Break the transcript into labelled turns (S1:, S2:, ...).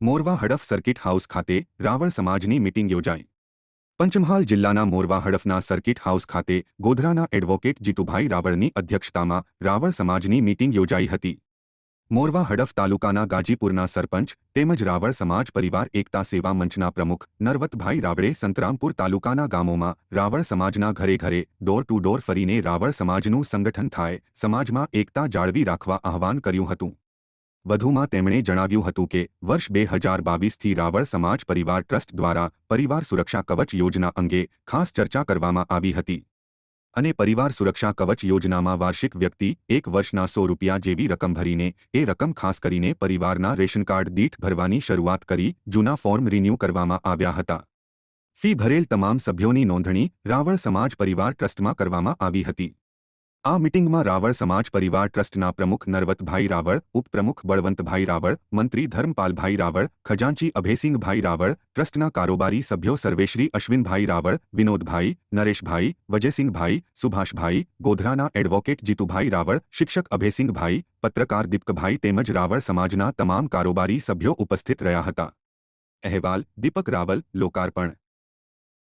S1: મોરવા Hadaf circuit house ખાતે રાવળ સમાજની meeting યોજાઈ. પંચમહાલ જિલ્લાના મોરવા હડફના સર્કિટ હાઉસ ખાતે ગોધરાના એડવોકેટ જીતુભાઈ રાવળની અધ્યક્ષતામાં રાવળ સમાજની મીટિંગ યોજાઈ હતી. મોરવા હડફ તાલુકાના ગાજીપુરના સરપંચ તેમજ રાવળ સમાજ પરિવાર એકતા સેવા મંચના પ્રમુખ નરવતભાઈ રાવળે સંતરામપુર તાલુકાના ગામોમાં રાવળ સમાજના ઘરે ઘરે ડોર ટુ ડોર ફરીને રાવળ સમાજનું સંગઠન થાય, સમાજમાં એકતા જાળવી રાખવા આહવાન કર્યું હતું. વધુમાં તેમણે જણાવ્યું હતું કે, વર્ષ બે હજાર બાવીસથી રાવળ સમાજ પરિવાર ટ્રસ્ટ દ્વારા પરિવાર સુરક્ષા કવચ યોજના અંગે ખાસ ચર્ચા કરવામાં આવી હતી. અને પરિવાર સુરક્ષા કવચ યોજનામાં વાર્ષિક વ્યક્તિ એક વર્ષના સો રૂપિયા જેવી રકમ ભરીને, એ રકમ ખાસ કરીને પરિવારના રેશન કાર્ડ દીઠ ભરવાની શરૂઆત કરી, જૂના ફોર્મ રિન્યૂ કરવામાં આવ્યા હતા. ફી ભરેલ તમામ સભ્યોની નોંધણી રાવળ સમાજ પરિવાર ટ્રસ્ટમાં કરવામાં આવી હતી. આ મીટિંગમાં રાવળ સમાજ પરિવાર ટ્રસ્ટના પ્રમુખ નરવતભાઈ રાવળ, ઉપપ્રમુખ બળવંતભાઈ રાવળ, મંત્રી ધર્મપાલભાઈ રાવળ ખજાંચી અભયસિંહભાઈ રાવળ, ટ્રસ્ટના કારોબારી સભ્યો સર્વેશ્રી અશ્વિનભાઈ રાવળ, વિનોદભાઈ, નરેશભાઈ, વજયસિંહભાઈ, સુભાષભાઈ, ગોધરાના એડવોકેટ જીતુભાઈ રાવળ, શિક્ષક અભયસિંહભાઈ, પત્રકાર દીપકભાઈ તેમજ રાવળ સમાજના તમામ કારોબારી સભ્યો ઉપસ્થિત રહ્યા હતા. અહેવાલ, દીપક રાવલ, લોકાર્પણ.